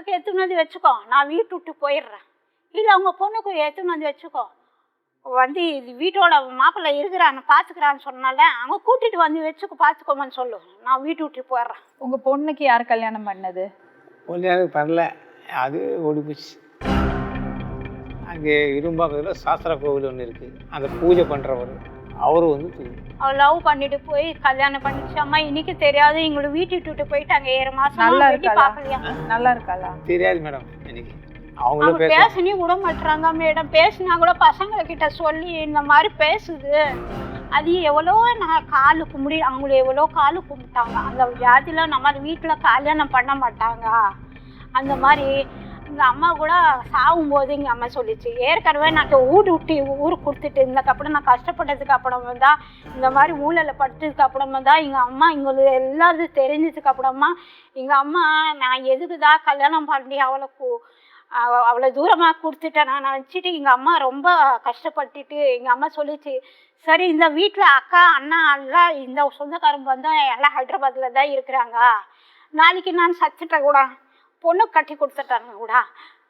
அக்காக்கு எடுத்துன்னு வந்து வச்சுக்கோ. நான் வீட்டு விட்டு போயிடுறேன். இல்லை உங்கள் பொண்ணுக்கு எடுத்துன்னு வந்து வச்சுக்கோ. வந்து இது வீட்டோட மாப்பிள்ளை இருக்கிறான்னு பார்த்துக்கிறான்னு சொன்னால அவங்க கூட்டிட்டு வந்து வச்சுக்கோ பார்த்துக்கோமான்னு சொல்லு. நான் வீட்டு விட்டு போயிடுறேன். உங்க பொண்ணுக்கு யார் கல்யாணம் பண்ணது? கல்யாணம் பண்ணல. அது ஓடி போச்சு. அங்கே இரும்பாக்கத்தில் சாஸ்திர கோவில் ஒன்று இருக்குது அந்த பூஜை பண்ணுறவர் அவர் வந்து லவ் பண்ணிட்டு போய் கல்யாணம் பண்ணிச்சு. அம்மா இன்னைக்கு தெரியாது. எங்களை வீட்டு விட்டு போயிட்டாங்க. ஏழு மாசம் நல்லா வெட்டி இருக்காளா? பார்க்கலையா? நல்லா இருக்காளா? தெரியாது மேடம் எனக்கு அவங்களும் அவங்க பேச பேசனே விட மாட்டுறாங்க மேடம் பேசினா கூட பசங்க கிட்ட சொல்லி இந்த மாதிரி பேசுது. அது எவ்வளோ நான் காலு கும்பிடி அவங்கள எவ்வளோ காலு கும்பிட்டாங்க. அந்த வியாதியில் நம்ம வீட்டில் கல்யாணம் பண்ண மாட்டாங்க. அந்த மாதிரி எங்கள் அம்மா கூட சாகும்போது எங்கள் அம்மா சொல்லிச்சு ஏற்கனவே நான் ஊடு விட்டு ஊருக்கு கொடுத்துட்டு இருந்ததுக்கப்புறம் நான் கஷ்டப்பட்டதுக்கு அப்புறமா தான் இந்த மாதிரி ஊழலில் படுத்ததுக்கு அப்புறமா தான் எங்கள் அம்மா எங்களுக்கு எல்லாரும் தெரிஞ்சதுக்கு அப்புறமா எங்கள் அம்மா நான் எதுக்கு தான் கல்யாணம் பண்ணி அவளை கு- அவ்வளோ தூரமாக கொடுத்துட்டேன். நான் நினச்சிட்டு எங்கள் அம்மா ரொம்ப கஷ்டப்பட்டுட்டு எங்கள் அம்மா சொல்லிச்சு சரி இந்த வீட்டில் அக்கா அண்ணா எல்லாம் இந்த சொந்தக்காரங்க வந்து எல்லாம் ஹைதராபாத்தில் தான் இருக்கிறாங்க. நாளைக்கு நான் சத்துட்டேன் கூட பொண்ணு கட்டி கொடுத்துட்டாங்க கூட.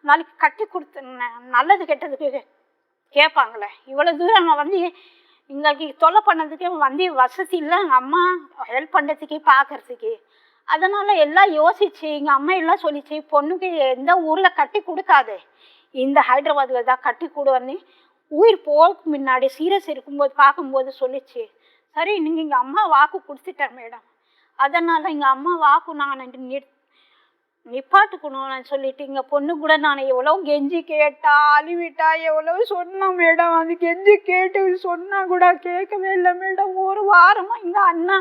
நாளைக்கு கட்டி கொடுத்து நல்லது கெட்டதுக்கு கேட்பாங்களே இவ்வளோ தூரம் நான் வந்து எங்களுக்கு தொல்லை பண்ணதுக்கே வந்து வசதி இல்லை எங்கள் அம்மா ஹெல்ப் பண்ணுறதுக்கு பார்க்கறதுக்கு. அதனால் எல்லாம் யோசிச்சு எங்கள் அம்மா எல்லாம் சொல்லிச்சு பொண்ணுக்கு எந்த ஊரில் கட்டி கொடுக்காது. இந்த ஹைதராபாத்தில் தான் கட்டி கொடுன்னு. உயிர் போக்கு முன்னாடி சீரியஸ் இருக்கும்போது பார்க்கும்போது சொல்லிச்சு. சரி நீங்கள் எங்கள் அம்மா வாக்கு கொடுத்துட்டேன் மேடம். அதனால் எங்கள் அம்மா வாக்கு நான் நி நிப்பாட்டுக்கணும்னு சொல்லிட்டு எங்கள் பொண்ணு கூட நான் எவ்வளோ கெஞ்சி கேட்டா அழுவிட்டா எவ்வளோ சொன்னேன் மேடம் அது கெஞ்சி கேட்டு சொன்னா கூட கேட்கவே இல்லை மேடம். ஒரு வாரமா எங்கள் அண்ணா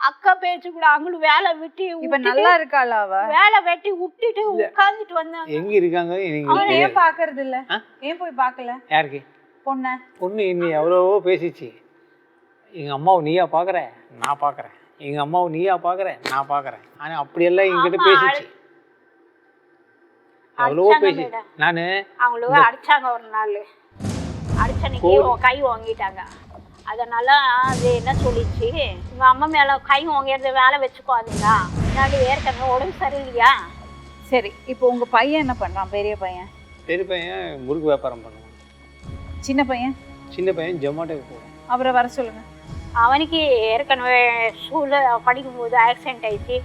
அக்கா பேச்சு கூட அவங்களும் வேலை விட்டு இப்ப விட்டுட்டு- நல்லா இருக்காளா அவ? வேலை வெட்டி விட்டுட்டு உட்காந்துட்டு வந்தாங்க. எங்கே இருக்காங்க? அவன் ஏன் பாக்குறது இல்ல? ஏன் போய் பார்க்கல? யாருக்கு? பொண்ண. பொண்ணு இன்னும் எவ்வளவோ பேசிச்சு. எங்கள் அம்மாவை நீயா பார்க்குற நான் பார்க்குறேன் எங்கள் அம்மாவை நீயா பார்க்குற நான் பார்க்குறேன் ஆனால் அப்படியெல்லாம் என்கிட்ட பேசிச்சு. அடிச்சாங்க பேசி. நான் அவங்களுக்கு அடிச்சாங்க ஒரு நாள். அடிச்சனைக்கு கை வாங்கிட்டாங்க. அதனால அது என்ன சொல்லிச்சு? உங்க அம்மா மேல கை வாங்கிறது வேலை வச்சுக்கோதீங்க. முன்னாடி ஏற்கனவே உடம்பு சரியில்லையா? சரி இப்போ உங்க பையன் என்ன பண்றான்? பெரிய பையன்? பெரிய பையன் முறுக்கு வியாபாரம் பண்ணுவான். சின்ன பையன்? சின்ன பையன் ஜொமாட்டோக்கு போவான். அவரை வர சொல்லுங்க. அவனுக்கு ஏற்கனவே ஸ்கூலில் படிக்கும்போது ஆக்சிடென்ட் ஆயிடுச்சு.